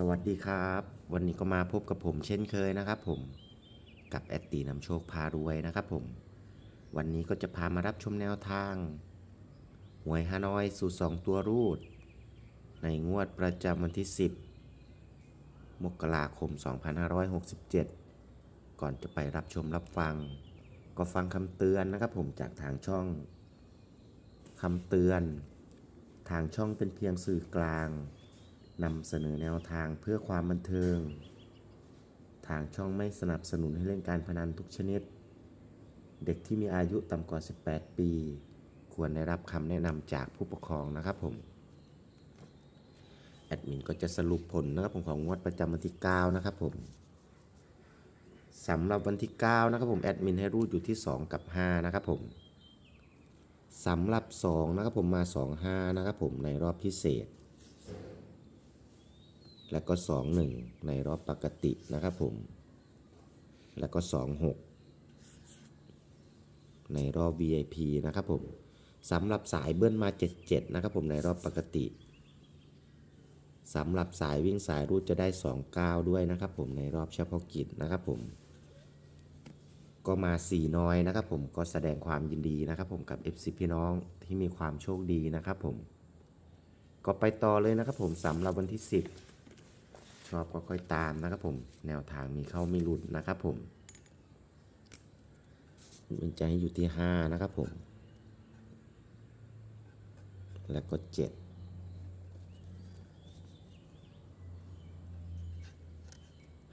สวัสดีครับ วันนี้ก็มาพบกับผมเช่นเคยนะครับผมกับแอดตีนำโชคพารวยนะครับผมวันนี้ก็จะพามารับชมแนวทางหวยฮานอยสู่สองตัวรูด ในงวดประจำวันที่ 10 มกราคม 2567 ก่อนจะไปรับชมรับฟัง ก็ฟังคำเตือนนะครับผมจากทางช่องคำเตือน ทางช่องเป็นเพียงสื่อกลาง นำเสนอแนวทางเพื่อความบันเทิง ทางช่องไม่สนับสนุนให้เล่นการพนันทุกชนิด เด็กที่มีอายุต่ำกว่า 18 ปี ควรได้รับคำแนะนำจากผู้ปกครองนะครับผม แอดมินก็จะสรุปผลนะครับผมของงวดประจำวันที่ 9 นะครับผมสำหรับวันที่ 9 นะครับผมแอดมินให้รูดอยู่ที่ 2 กับ 5 นะครับผมสำหรับ 2 นะครับผมมา 2 5 นะครับผมในรอบพิเศษ แล้วก็ 2 1 ในรอบปกตินะครับผม แล้วก็ 2 6 ในรอบ VIP นะครับผมสำหรับสายเบิ้ลมา 77 นะครับผมในรอบปกติสำหรับสายวิ่งสายรูดจะได้ 29 ด้วยนะครับผมในรอบเฉพาะกิจนะครับผม ก็มา 4 น้อยนะครับผมก็แสดงความยินดีนะครับผมกับ FC พี่น้องที่มีความโชคดีนะครับผม ก็ไปต่อเลยนะครับผมสำหรับวันที่ 10 ชอบก็ค่อยตามนะครับผม แนวทางมีเข้าไมีหลุดนะครับผมมันจให้อยู่ที่ 5 นะครับผม แล้วก็ 7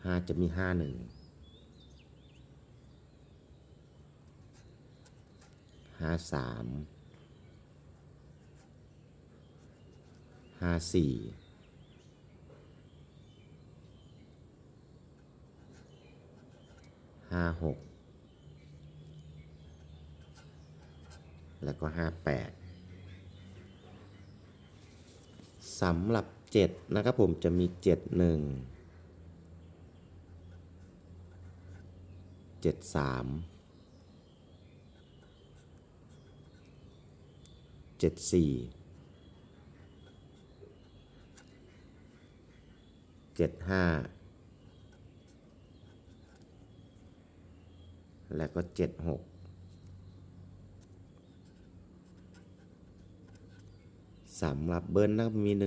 ห้าจะมีห้าหนึ่งห้าสามห้าสี่ ห้าหกแล้วก็ห้าแปดสำหรับเจ็ดนะครับผมจะมีเจ็ดหนึ่งเจ็ดสามเจ็ดสี่เจ็ดห้า แล้วก็ 76 สำหรับเบิร์นนะครับมี 1 1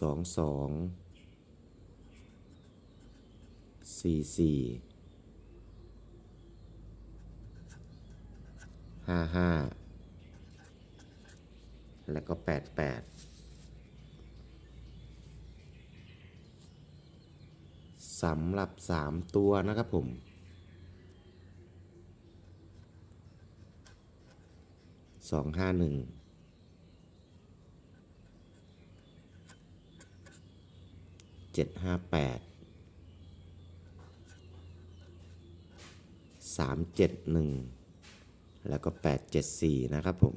2 2 4 4 5 5 แล้วก็ 8 8 สำหรับสามตัวนะครับผม สองห้าหนึ่ง เจ็ดห้าแปด สามเจ็ดหนึ่ง แล้วก็แปดเจ็ดสี่นะครับผม